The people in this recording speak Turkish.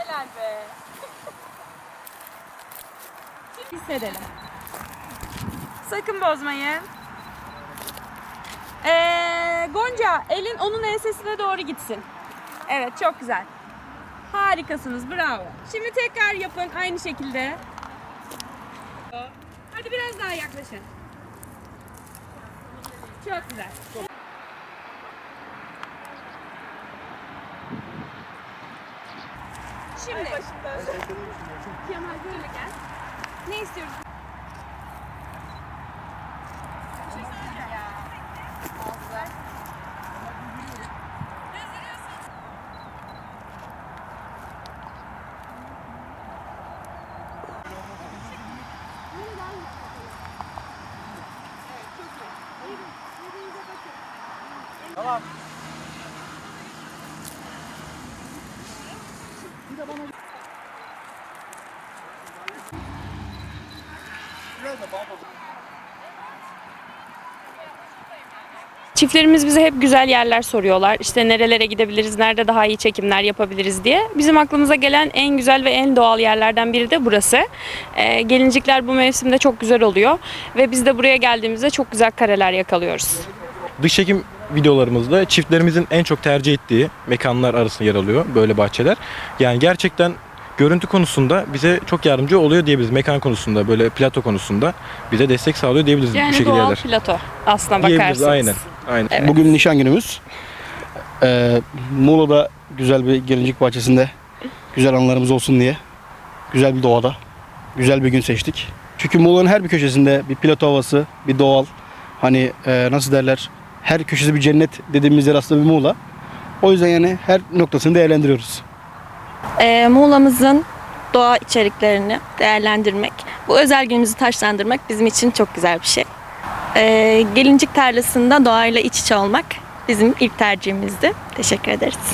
Helal be. Şimdi hissedelim. Sakın bozmayın. Ee, Gonca, elin onun ensesine doğru gitsin. Evet, çok güzel. Harikasınız, bravo. Şimdi tekrar yapın aynı şekilde. Hadi biraz daha yaklaşın. Çok güzel. Şimdi. Kemal böyle gel. Ne istiyoruz? Bir söyleyeceğim ya. Çiftlerimiz bize hep güzel yerler soruyorlar. İşte nerelere gidebiliriz, nerede daha iyi çekimler yapabiliriz diye. Bizim aklımıza gelen en güzel ve en doğal yerlerden biri de burası. Ee, gelincikler bu mevsimde çok güzel oluyor ve biz de buraya geldiğimizde çok güzel kareler yakalıyoruz. Dış çekim videolarımızda çiftlerimizin en çok tercih ettiği mekanlar arasında yer alıyor böyle bahçeler. Yani gerçekten görüntü konusunda bize çok yardımcı oluyor diyebiliriz. Mekan konusunda, böyle plato konusunda bize destek sağlıyor diyebiliriz bu Yani şekilde doğal yerler. plato aslına Diyebiliriz bakarsanız. aynen. Aynen. Evet. Bugün nişan günümüz. Ee, Muğla'da güzel bir gelincik bahçesinde güzel anılarımız olsun diye güzel bir doğada güzel bir gün seçtik. Çünkü Muğla'nın her bir köşesinde bir plato havası, bir doğal hani e, nasıl derler her köşesi bir cennet dediğimiz yer aslında bir Muğla. O yüzden yani her noktasını değerlendiriyoruz. Ee, Muğla'mızın doğa içeriklerini değerlendirmek, bu özel günümüzü taşlandırmak bizim için çok güzel bir şey. Ee, gelincik tarlasında doğayla iç içe olmak bizim ilk tercihimizdi. Teşekkür ederiz.